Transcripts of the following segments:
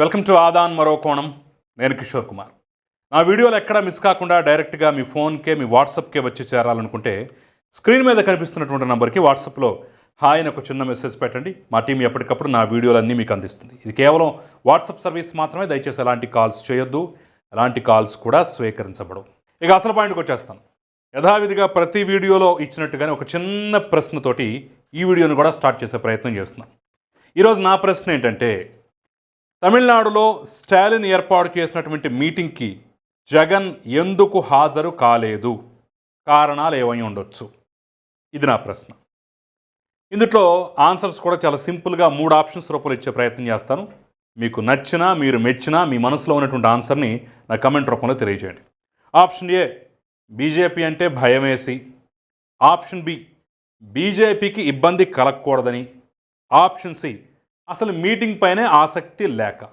Welcome to Aadan మరో కోణం. నేను కిషోర్ కుమార్. నా వీడియోలు ఎక్కడ మిస్ కాకుండా డైరెక్ట్గా మీ ఫోన్కే మీ వాట్సాప్కే వచ్చి చేరాలనుకుంటే స్క్రీన్ మీద కనిపిస్తున్నటువంటి నంబర్కి వాట్సాప్లో హాయ్ అని ఒక చిన్న మెసేజ్ పెట్టండి. మా టీం ఎప్పటికప్పుడు నా వీడియోలన్నీ మీకు అందిస్తుంది. ఇది కేవలం వాట్సాప్ సర్వీస్ మాత్రమే దయచేసి ఎలాంటి కాల్స్ చేయొద్దు. ఎలాంటి కాల్స్ కూడా స్వీకరించబడవు. ఇక అసలు పాయింట్కి వచ్చేస్తాను. యథావిధిగా ప్రతి వీడియోలో ఇచ్చినట్టుగానే ఒక చిన్న ప్రశ్నతోటి ఈ వీడియోని కూడా స్టార్ట్ చేసే ప్రయత్నం చేస్తున్నాను. ఈరోజు నా ప్రశ్న ఏంటంటే తమిళనాడులో స్టాలిన్ ఏర్పాటు చేసినటువంటి మీటింగ్కి జగన్ ఎందుకు హాజరు కాలేదు? కారణాలు ఏమై ఉండొచ్చు? ఇది నా ప్రశ్న. ఇందులో ఆన్సర్స్ కూడా చాలా సింపుల్గా మూడు ఆప్షన్స్ రూపంలో ఇచ్చే ప్రయత్నం చేస్తాను. మీకు నచ్చినా మీరు మెచ్చినా మీ మనసులో ఉన్నటువంటి ఆన్సర్ని నా కమెంట్ రూపంలో తెలియజేయండి. ఆప్షన్ ఏ బీజేపీ అంటే భయమేసి. ఆప్షన్ బి బీజేపీకి ఇబ్బంది కలగకూడదని. ఆప్షన్ సి అసలు మీటింగ్ పైనే ఆసక్తి లేక.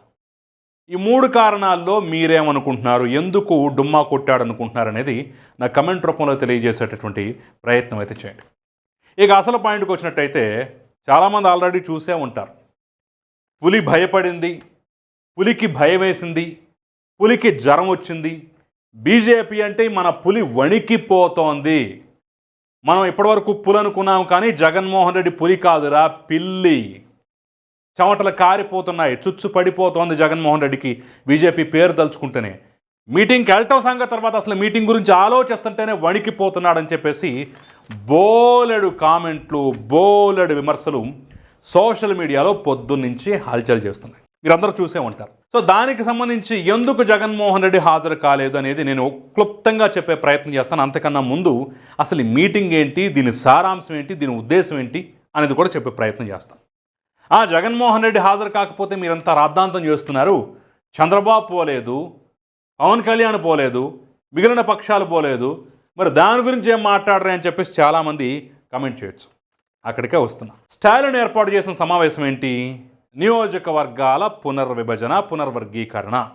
ఈ మూడు కారణాల్లో మీరేమనుకుంటున్నారు? ఎందుకు డుమ్మా కొట్టాడు అనుకుంటున్నారు అనేది నా కమెంట్ రూపంలో తెలియజేసేటటువంటి ప్రయత్నం అయితే చేయండి. ఇక అసలు పాయింట్కి వచ్చినట్టయితే చాలామంది ఆల్రెడీ చూసే ఉంటారు. పులి భయపడింది పులికి భయం వేసింది పులికి జ్వరం వచ్చింది. బీజేపీ అంటే మన పులి వణికిపోతోంది. మనం ఇప్పటివరకు పులి అనుకున్నాం కానీ జగన్మోహన్ రెడ్డి పులి కాదురా పిల్లి. చెమటలు కారిపోతున్నాయి చుచ్చు పడిపోతోంది జగన్మోహన్ రెడ్డికి. బీజేపీ పేరు తలుచుకుంటేనే. మీటింగ్కి వెళ్ళటం సంగతి తర్వాత అసలు మీటింగ్ గురించి ఆలోచిస్తుంటేనే వణికిపోతున్నాడని చెప్పేసి బోలెడు కామెంట్లు బోలెడు విమర్శలు సోషల్ మీడియాలో పొద్దున్నుంచి హల్చల్ చేస్తున్నాయి. మీరందరూ చూసే ఉంటారు. సో దానికి సంబంధించి ఎందుకు జగన్మోహన్ రెడ్డి హాజరు కాలేదు అనేది నేను క్లుప్తంగా చెప్పే ప్రయత్నం చేస్తాను. అంతకన్నా ముందు అసలు ఈ మీటింగ్ ఏంటి దీని సారాంశం ఏంటి దీని ఉద్దేశం ఏంటి అనేది కూడా చెప్పే ప్రయత్నం చేస్తాను. ఆ జగన్మోహన్ రెడ్డి హాజరు కాకపోతే మీరంతా రాద్ధాంతం చేస్తున్నారు. చంద్రబాబు పోలేదు. పవన్ కళ్యాణ్ పోలేదు. మిగిలిన పక్షాలు పోలేదు. మరి దాని గురించి ఏం మాట్లాడరు అని చెప్పేసి చాలామంది కమెంట్ చేయొచ్చు. అక్కడికే వస్తున్నా. స్టాలిన్ ఏర్పాటు చేసిన సమావేశం ఏంటి? నియోజకవర్గాల పునర్విభజన పునర్వర్గీకరణ.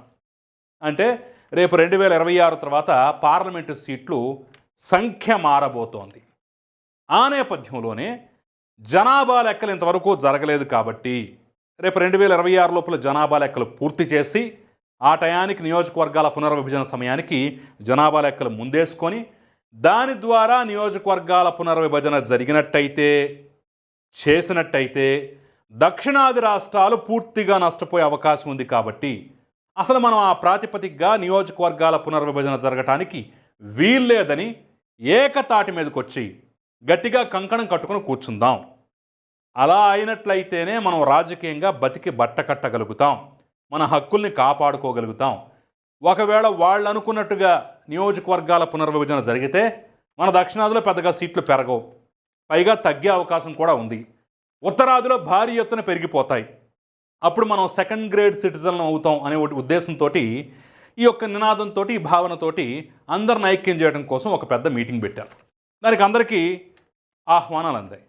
అంటే రేపు రెండు వేల ఇరవై ఆరు తర్వాత పార్లమెంటు సీట్లు సంఖ్య మారబోతోంది. ఆ నేపథ్యంలోనే జనాభా లెక్కలు ఇంతవరకు జరగలేదు కాబట్టి రేపు రెండు వేల ఇరవై ఆరు లోపల జనాభా లెక్కలు పూర్తి చేసి ఆ టయానికి నియోజకవర్గాల పునర్విభజన సమయానికి జనాభా లెక్కలు ముందేసుకొని దాని ద్వారా నియోజకవర్గాల పునర్విభజన జరిగినట్టయితే చేసినట్టయితే దక్షిణాది రాష్ట్రాలు పూర్తిగా నష్టపోయే అవకాశం ఉంది కాబట్టి అసలు మనం ఆ ప్రాతిపదికగా నియోజకవర్గాల పునర్విభజన జరగటానికి వీల్లేదని ఏకతాటి మీదకొచ్చి గట్టిగా కంకణం కట్టుకుని కూర్చుందాం. అలా అయినట్లయితేనే మనం రాజకీయంగా బతికి బట్ట కట్టగలుగుతాం. మన హక్కుల్ని కాపాడుకోగలుగుతాం. ఒకవేళ వాళ్ళు అనుకున్నట్టుగా నియోజకవర్గాల పునర్విభజన జరిగితే మన దక్షిణాదిలో పెద్దగా సీట్లు పెరగవు. పైగా తగ్గే అవకాశం కూడా ఉంది. ఉత్తరాదిలో భారీ ఎత్తున పెరిగిపోతాయి. అప్పుడు మనం సెకండ్ గ్రేడ్ సిటిజన్ అవుతాం అనే ఒకటి ఉద్దేశంతో ఈ యొక్క నినాదంతో ఈ భావనతోటి అందరిని ఐక్యం చేయడం కోసం ఒక పెద్ద మీటింగ్ పెట్టారు. దానికి అందరికీ ఆహ్వానాలు అందాయి.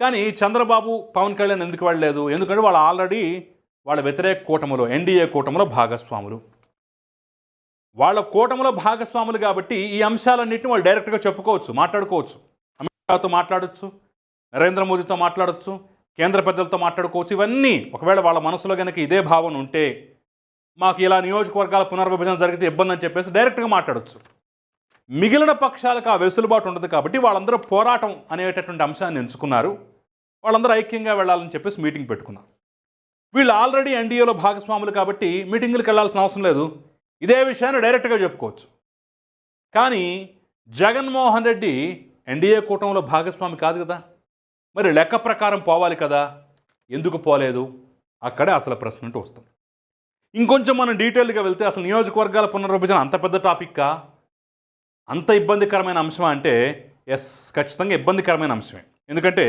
కానీ చంద్రబాబు పవన్ కళ్యాణ్ ఎందుకు వెళ్ళలేదు ఎందుకంటే వాళ్ళు ఆల్రెడీ వాళ్ళ వ్యతిరేక కూటమిలో ఎన్డీఏ కూటమిలో భాగస్వాములు. వాళ్ళ కూటమిలో భాగస్వాములు కాబట్టి ఈ అంశాలన్నింటిని వాళ్ళు డైరెక్ట్గా చెప్పుకోవచ్చు మాట్లాడుకోవచ్చు. అమిత్ షాతో మాట్లాడొచ్చు నరేంద్ర మోదీతో మాట్లాడొచ్చు కేంద్ర పెద్దలతో మాట్లాడుకోవచ్చు. ఇవన్నీ ఒకవేళ వాళ్ళ మనసులో కనుక ఇదే భావన ఉంటే మాకు ఇలా నియోజకవర్గాల పునర్విభజన జరిగితే ఇబ్బంది అని చెప్పేసి డైరెక్ట్గా మాట్లాడొచ్చు. మిగిలిన పక్షాలకు ఆ వెసులుబాటు ఉండదు కాబట్టి వాళ్ళందరూ పోరాటం అనేటటువంటి అంశాన్ని ఎంచుకున్నారు. వాళ్ళందరూ ఐక్యంగా వెళ్ళాలని చెప్పేసి మీటింగ్ పెట్టుకున్నారు. వీళ్ళు ఆల్రెడీ ఎన్డీఏలో భాగస్వాములు కాబట్టి మీటింగులకు వెళ్ళాల్సిన అవసరం లేదు. ఇదే విషయాన్ని డైరెక్ట్గా చెప్పుకోవచ్చు. కానీ జగన్మోహన్ రెడ్డి ఎన్డీఏ కూటమిలో భాగస్వామి కాదు కదా. మరి లెక్క ప్రకారం పోవాలి కదా. ఎందుకు పోలేదు? అక్కడే అసలు ప్రశ్న అంటూ వస్తుంది. ఇంకొంచెం మనం డీటెయిల్గా వెళ్తే అసలు నియోజకవర్గాల పునర్విభజన అంత పెద్ద టాపిక్కా? అంత ఇబ్బందికరమైన అంశమా అంటే ఎస్ ఖచ్చితంగా ఇబ్బందికరమైన అంశమే. ఎందుకంటే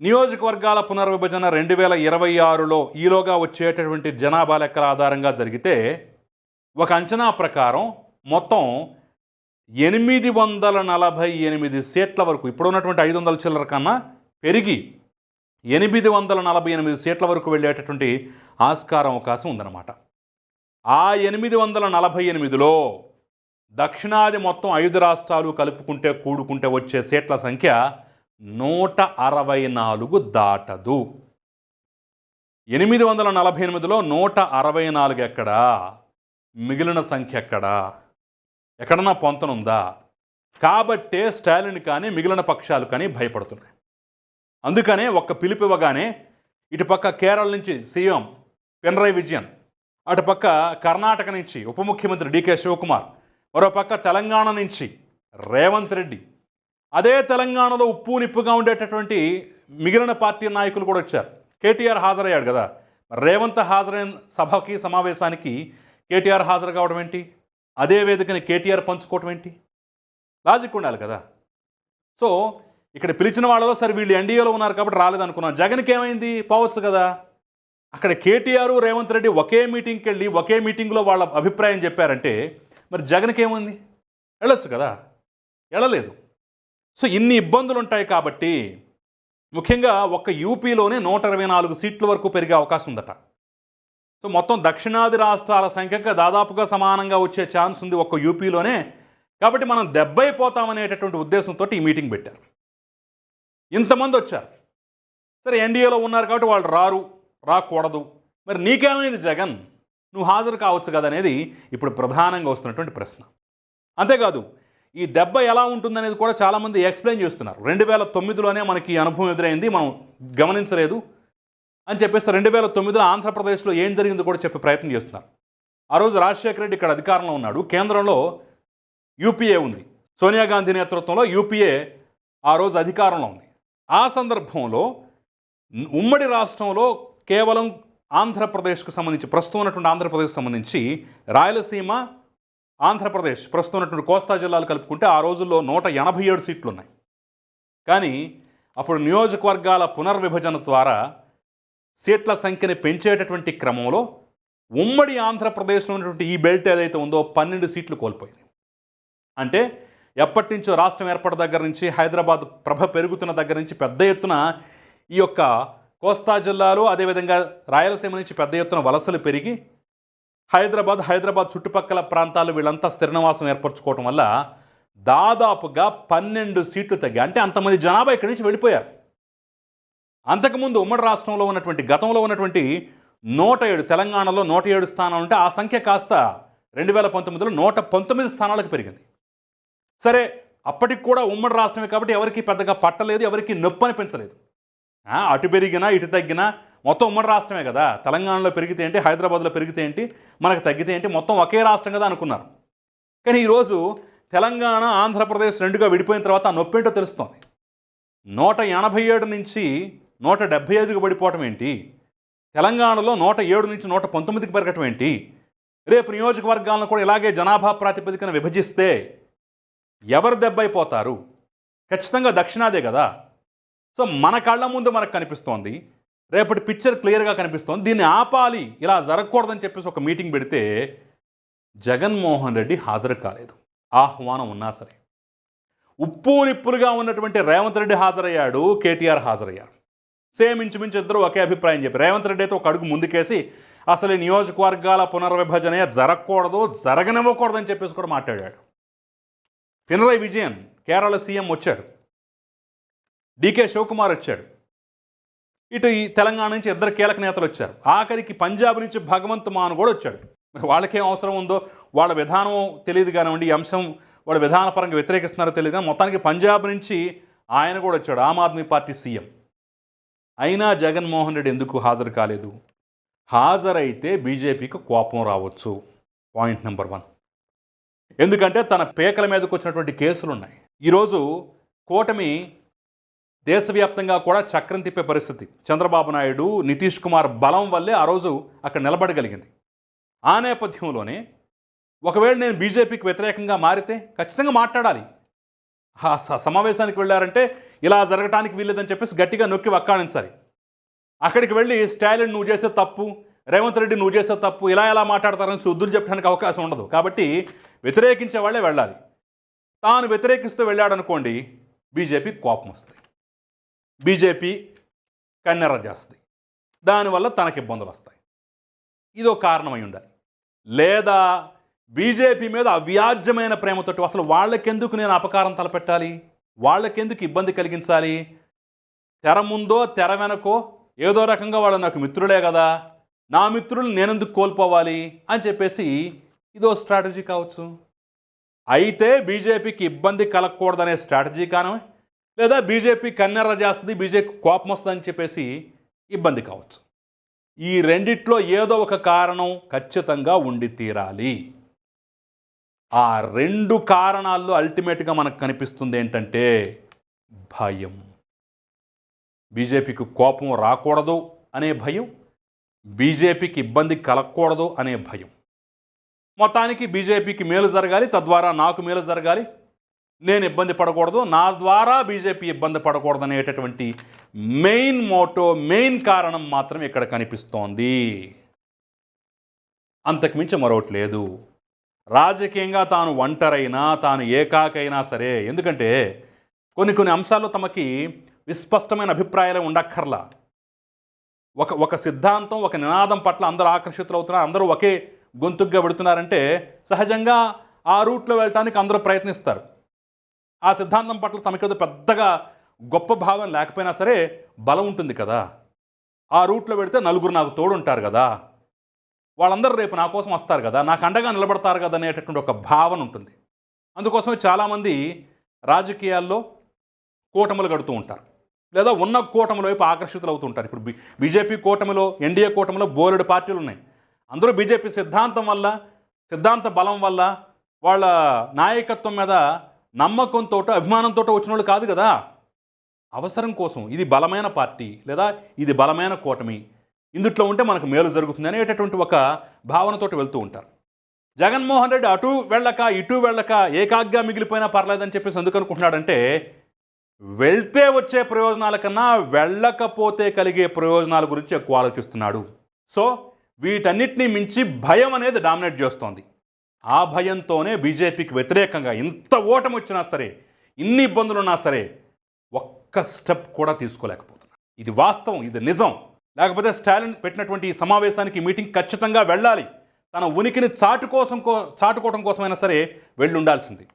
నియోజకవర్గాల పునర్విభజన రెండు వేల ఇరవై ఆరులో ఈలోగా వచ్చేటటువంటి జనాభా లెక్కల ఆధారంగా జరిగితే ఒక అంచనా ప్రకారం మొత్తం ఎనిమిది వందల నలభై ఎనిమిది సీట్ల వరకు ఇప్పుడు ఉన్నటువంటి ఐదు వందల చిల్లర కన్నా పెరిగి ఎనిమిది వందల నలభై ఎనిమిది సీట్ల వరకు వెళ్ళేటటువంటి ఆస్కారం అవకాశం ఉందన్నమాట. ఆ ఎనిమిది వందల నలభై ఎనిమిదిలో దక్షిణాది మొత్తం ఐదు రాష్ట్రాలు కలుపుకుంటే కూడుకుంటే వచ్చే సీట్ల సంఖ్య నూట అరవై నాలుగు దాటదు. ఎనిమిది వందల నలభై ఎనిమిదిలో నూట అరవై నాలుగు ఎక్కడా? మిగిలిన సంఖ్య ఎక్కడా? ఎక్కడన్నా పొంతనుందా? కాబట్టే స్టాలిన్ కానీ మిగిలిన పక్షాలు కానీ భయపడుతున్నాయి. అందుకనే ఒక్క పిలిపివ్వగానే ఇటుపక్క కేరళ నుంచి సీఎం పినరై విజయన్ అటుపక్క కర్ణాటక నుంచి ఉప ముఖ్యమంత్రి డికే శివకుమార్ మరోపక్క తెలంగాణ నుంచి రేవంత్ రెడ్డి. అదే తెలంగాణలో ఉప్పు నిప్పుగా ఉండేటటువంటి మిగిలిన పార్టీ నాయకులు కూడా వచ్చారు. కేటీఆర్ హాజరయ్యాడు కదా. రేవంత్ హాజరైన సభకి సమావేశానికి కేటీఆర్ హాజరు కావడం ఏంటి? అదే వేదికని కేటీఆర్ పంచుకోవడం ఏంటి? లాజిక్ ఉండాలి కదా. సో ఇక్కడ పిలిచిన వాళ్ళలో సరే వీళ్ళు ఎన్డీఏలో ఉన్నారు కాబట్టి రాలేదనుకున్నాం జగన్కి ఏమైంది? పోవచ్చు కదా. అక్కడ కేటీఆర్ రేవంత్ రెడ్డి ఒకే మీటింగ్కి వెళ్ళి ఒకే మీటింగ్లో వాళ్ళ అభిప్రాయం చెప్పారంటే మరి జగన్కి ఏముంది వెళ్ళొచ్చు కదా? వెళ్ళలేదు. సో ఇన్ని ఇబ్బందులు ఉంటాయి కాబట్టి ముఖ్యంగా ఒక్క యూపీలోనే నూట ఇరవై నాలుగు సీట్ల వరకు పెరిగే అవకాశం ఉందట. సో మొత్తం దక్షిణాది రాష్ట్రాల సంఖ్యగా దాదాపుగా సమానంగా వచ్చే ఛాన్స్ ఉంది ఒక్క యూపీలోనే. కాబట్టి మనం దెబ్బైపోతామనేటటువంటి ఉద్దేశంతో ఈ మీటింగ్ పెట్టారు. ఇంతమంది వచ్చారు. సరే ఎన్డీఏలో ఉన్నారు కాబట్టి వాళ్ళు రారు రాకూడదు. మరి నీకేమైంది జగన్? నువ్వు హాజరు కావచ్చు కదా అనేది ఇప్పుడు ప్రధానంగా వస్తున్నటువంటి ప్రశ్న. అంతేకాదు ఈ దెబ్బ ఎలా ఉంటుందనేది కూడా చాలామంది ఎక్స్ప్లెయిన్ చేస్తున్నారు. రెండు వేల తొమ్మిదిలోనే మనకి ఈ అనుభవం ఎదురైంది మనం గమనించలేదు అని చెప్పేసి రెండు వేల తొమ్మిదిలో ఆంధ్రప్రదేశ్లో ఏం జరిగిందో కూడా చెప్పే ప్రయత్నం చేస్తున్నారు. ఆ రోజు రాజశేఖర రెడ్డి ఇక్కడ అధికారంలో ఉన్నాడు. కేంద్రంలో యూపీఏ ఉంది. సోనియా గాంధీ నేతృత్వంలో యూపీఏ ఆ రోజు అధికారంలో ఉంది. ఆ సందర్భంలో ఉమ్మడి రాష్ట్రంలో కేవలం ఆంధ్రప్రదేశ్కు సంబంధించి ప్రస్తుతం ఉన్నటువంటి ఆంధ్రప్రదేశ్కి సంబంధించి రాయలసీమ ఆంధ్రప్రదేశ్ ప్రస్తుతం ఉన్నటువంటి కోస్తా జిల్లాలు కలుపుకుంటే ఆ రోజుల్లో నూట ఎనభై ఏడు సీట్లు ఉన్నాయి కానీ అప్పుడు నియోజకవర్గాల పునర్విభజన ద్వారా సీట్ల సంఖ్యని పెంచేటటువంటి క్రమంలో ఉమ్మడి ఆంధ్రప్రదేశ్లో ఉన్నటువంటి ఈ బెల్ట్ ఏదైతే ఉందో పన్నెండు సీట్లు కోల్పోయింది. అంటే ఎప్పటి నుంచో రాష్ట్రం ఏర్పడ దగ్గర నుంచి హైదరాబాద్ ప్రభ పెరుగుతున్న దగ్గర నుంచి పెద్ద ఎత్తున ఈ యొక్క కోస్తా జిల్లాలో అదేవిధంగా రాయలసీమ నుంచి పెద్ద ఎత్తున వలసలు పెరిగి హైదరాబాద్ హైదరాబాద్ చుట్టుపక్కల ప్రాంతాలు వీళ్ళంతా స్థిరనివాసం ఏర్పరచుకోవటం వల్ల దాదాపుగా పన్నెండు సీట్లు తగ్గాయి. అంటే అంతమంది జనాభా ఇక్కడి నుంచి వెళ్ళిపోయారు. అంతకుముందు ఉమ్మడి రాష్ట్రంలో ఉన్నటువంటి గతంలో ఉన్నటువంటి నూట ఏడు తెలంగాణలో నూట ఏడు స్థానాలు ఉంటే ఆ సంఖ్య కాస్త రెండు వేల పంతొమ్మిదిలో నూట పంతొమ్మిది స్థానాలకు పెరిగింది. సరే అప్పటికి కూడా ఉమ్మడి రాష్ట్రమే కాబట్టి ఎవరికి పెద్దగా పట్టలేదు ఎవరికి నొప్పి అనిపించలేదు అటు పెరిగినా ఇటు తగ్గినా మొత్తం ఉమ్మడి రాష్ట్రమే కదా. తెలంగాణలో పెరిగితే ఏంటి హైదరాబాద్లో పెరిగితే ఏంటి మనకు తగ్గితే ఏంటి మొత్తం ఒకే రాష్ట్రం కదా అనుకున్నారు. కానీ ఈరోజు తెలంగాణ ఆంధ్రప్రదేశ్ రెండుగా విడిపోయిన తర్వాత ఆ నొప్పి ఏంటో తెలుస్తోంది. నూట ఎనభై ఏడు నుంచి నూట డెబ్భై ఐదుకు పడిపోవటం ఏంటి? తెలంగాణలో నూట ఏడు నుంచి నూట పంతొమ్మిదికి పెరగటం ఏంటి? రేపు నియోజకవర్గాలను కూడా ఇలాగే జనాభా ప్రాతిపదికన విభజిస్తే ఎవరు దెబ్బైపోతారు ఖచ్చితంగా దక్షిణాదే కదా. సో మన కళ్ళ ముందు మనకు కనిపిస్తోంది. రేపటి పిక్చర్ క్లియర్గా కనిపిస్తోంది. దీన్ని ఆపాలి ఇలా జరగకూడదని చెప్పేసి ఒక మీటింగ్ పెడితే జగన్మోహన్ రెడ్డి హాజరు కాలేదు. ఆహ్వానం ఉన్నా సరే. ఉప్పు నిప్పులుగా ఉన్నటువంటి రేవంత్ రెడ్డి హాజరయ్యాడు కేటీఆర్ హాజరయ్యారు. సేమ్ ఇంచుమించు ఇద్దరు ఒకే అభిప్రాయం చెప్పి రేవంత్ రెడ్డి అయితే ఒక అడుగు ముందుకేసి అసలు ఈ నియోజకవర్గాల పునర్విభజన జరగకూడదు జరగనివ్వకూడదని చెప్పేసి కూడా మాట్లాడాడు. పినరై విజయన్ కేరళ సీఎం వచ్చాడు. డీకే శివకుమార్ వచ్చాడు. ఇటు ఈ తెలంగాణ నుంచి ఇద్దరు కీలక నేతలు వచ్చారు. ఆఖరికి పంజాబ్ నుంచి భగవంత్ మాన్ కూడా వచ్చాడు. మరి వాళ్ళకేం అవసరం ఉందో వాళ్ళ విధానం తెలియదు కానివ్వండి ఈ అంశం వాళ్ళ విధానపరంగా వ్యతిరేకిస్తున్నారో తెలియదు కానీ మొత్తానికి పంజాబ్ నుంచి ఆయన కూడా వచ్చాడు ఆమ్ ఆద్మీ పార్టీ సీఎం. అయినా జగన్మోహన్ రెడ్డి ఎందుకు హాజరు కాలేదు? హాజరైతే బీజేపీకి కోపం రావచ్చు. Point number one. ఎందుకంటే తన పేకల మీదకు వచ్చినటువంటి కేసులు ఉన్నాయి ఈరోజు కూటమి దేశవ్యాప్తంగా కూడా చక్రం తిప్పే పరిస్థితి. చంద్రబాబు నాయుడు నితీష్ కుమార్ బలం వల్లే ఆ రోజు అక్కడ నిలబడగలిగింది. ఆ నేపథ్యంలోనే ఒకవేళ నేను బీజేపీకి వ్యతిరేకంగా మారితే ఖచ్చితంగా మాట్లాడాలి. ఆ స- సమావేశానికి వెళ్ళారంటే ఇలా జరగటానికి వీల్లేదని చెప్పేసి గట్టిగా నొక్కి వక్కాణించాలి. అక్కడికి వెళ్ళి స్టాలిన్ నువ్వు చేసే తప్పు రేవంత్ రెడ్డి నువ్వు చేసే తప్పు ఇలా ఎలా మాట్లాడతారని శుద్ధులు చెప్పడానికి అవకాశం ఉండదు. కాబట్టి వ్యతిరేకించే వాళ్ళే వెళ్ళాలి. తాను వ్యతిరేకిస్తూ వెళ్ళాడనుకోండి బీజేపీ కోపం వస్తుంది. బీజేపీ కన్నెర్ర చేస్తుంది. దానివల్ల తనకి ఇబ్బందులు వస్తాయి. ఇదో కారణమై ఉండాలి. లేదా బీజేపీ మీద అవ్యాజ్యమైన ప్రేమతోటి అసలు వాళ్ళకెందుకు నేను అపకారం తలపెట్టాలి? వాళ్ళకెందుకు ఇబ్బంది కలిగించాలి? తెర ముందో తెర వెనకో ఏదో రకంగా వాళ్ళు నాకు మిత్రులే కదా నా మిత్రులు నేనెందుకు కోల్పోవాలి? అని చెప్పేసి ఇదో స్ట్రాటజీ కావచ్చు. అయితే బీజేపీకి ఇబ్బంది కలగకూడదనే స్ట్రాటజీ కానమే. లేదా బీజేపీ కన్నెర్ర చేస్తుంది బీజేపీ కోపం వస్తుందని చెప్పేసి ఇబ్బంది కావచ్చు. ఈ రెండిట్లో ఏదో ఒక కారణం ఖచ్చితంగా ఉండి తీరాలి. ఆ రెండు కారణాల్లో అల్టిమేట్గా మనకు కనిపిస్తుంది ఏంటంటే భయం. బీజేపీకి కోపం రాకూడదు అనే భయం బీజేపీకి ఇబ్బంది కలగకూడదు అనే భయం. మొత్తానికి బీజేపీకి మేలు జరగాలి తద్వారా నాకు మేలు జరగాలి నేను ఇబ్బంది పడకూడదు. నా ద్వారా బీజేపీ ఇబ్బంది పడకూడదు అనేటటువంటి మెయిన్ మోటో మెయిన్ కారణం మాత్రం ఇక్కడ కనిపిస్తోంది. అంతకుమించి మరొకటి లేదు. రాజకీయంగా తాను ఒంటరైనా తాను ఏకాకైనా సరే ఎందుకంటే కొన్ని కొన్ని అంశాల్లో తమకి విస్పష్టమైన అభిప్రాయాలు ఉండక్కర్లా. ఒక ఒక సిద్ధాంతం ఒక నినాదం పట్ల అందరూ ఆకర్షితులు అవుతున్నారు అందరూ ఒకే గొంతుగ్గా పెడుతున్నారంటే సహజంగా ఆ రూట్లో వెళ్ళటానికి అందరూ ప్రయత్నిస్తారు. ఆ సిద్ధాంతం పట్ల తమకేదో పెద్దగా గొప్ప భావం లేకపోయినా సరే బలం ఉంటుంది కదా. ఆ రూట్లో పెడితే నలుగురు నాకు తోడు ఉంటారు కదా. వాళ్ళందరూ రేపు నా కోసం వస్తారు కదా. నాకు అండగా నిలబడతారు కదా అనేటటువంటి ఒక భావన ఉంటుంది. అందుకోసమే చాలామంది రాజకీయాల్లో కూటములు గడుతూ ఉంటారు. లేదా ఉన్న కూటముల వైపు ఆకర్షితులు అవుతూ ఉంటారు. ఇప్పుడు బీజేపీ కూటమిలో ఎన్డీఏ కూటమిలో బోలెడు పార్టీలు ఉన్నాయి. అందరూ బీజేపీ సిద్ధాంతం వల్ల సిద్ధాంత బలం వల్ల వాళ్ళ నాయకత్వం మీద నమ్మకంతో అభిమానంతో వచ్చిన వాళ్ళు కాదు కదా. అవసరం కోసం ఇది బలమైన పార్టీ లేదా ఇది బలమైన కూటమి. ఇందుట్లో ఉంటే మనకు మేలు జరుగుతుంది అనేటటువంటి ఒక భావనతోటి వెళ్తూ ఉంటారు. జగన్మోహన్ రెడ్డి అటు వెళ్ళక ఇటు వెళ్ళక ఏకాగ్గా మిగిలిపోయినా పర్లేదని చెప్పేసి ఎందుకు అనుకుంటున్నాడంటే వెళ్తే వచ్చే ప్రయోజనాల కన్నా వెళ్ళకపోతే కలిగే ప్రయోజనాల గురించి ఎక్కువ ఆలోచిస్తున్నాడు. సో వీటన్నిటిని మించి భయం అనేది డామినేట్ చేస్తోంది. ఆ భయంతోనే బీజేపీకి వ్యతిరేకంగా ఇంత ఓటమి వచ్చినా సరే ఇన్ని ఇబ్బందులు ఉన్నా సరే ఒక్క స్టెప్ కూడా తీసుకోలేకపోతున్నారు. ఇది వాస్తవం ఇది నిజం. లేకపోతే స్టాలిన్ పెట్టినటువంటి ఈ సమావేశానికి మీటింగ్ ఖచ్చితంగా వెళ్ళాలి. తన ఉనికిని చాటు కోసం కో చాటుకోవడం కోసమైనా సరే వెళ్ళి ఉండాల్సింది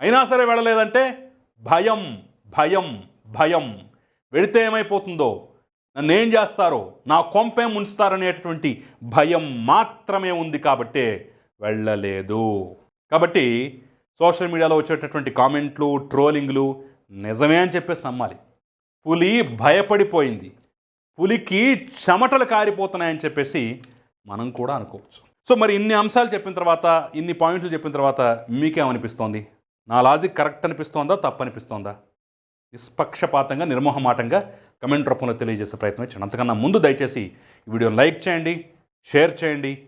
అయినా సరే వెళ్ళలేదంటే భయం భయం భయం. వెళితే ఏమైపోతుందో నన్ను ఏం చేస్తారో నా కొంపేం ఉంచుతారనేటటువంటి భయం మాత్రమే ఉంది కాబట్టే వెళ్ళలేదు. కాబట్టి సోషల్ మీడియాలో వచ్చేటటువంటి కామెంట్లు ట్రోలింగ్లు నిజమే అని చెప్పేసి నమ్మాలి. పులి భయపడిపోయింది. పులికి చెమటలు కారిపోతున్నాయని చెప్పేసి మనం కూడా అనుకోవచ్చు. సో మరి ఇన్ని అంశాలు చెప్పిన తర్వాత ఇన్ని పాయింట్లు చెప్పిన తర్వాత మీకేమనిపిస్తోంది? నా లాజిక్ కరెక్ట్ అనిపిస్తోందా? తప్పు అనిపిస్తోందా? నిష్పక్షపాతంగా నిర్మోహమాటంగా కమెంట్ రూపంలో తెలియజేసే ప్రయత్నం చేయండి. అంతకన్నా ముందు దయచేసి ఈ వీడియోని లైక్ చేయండి షేర్ చేయండి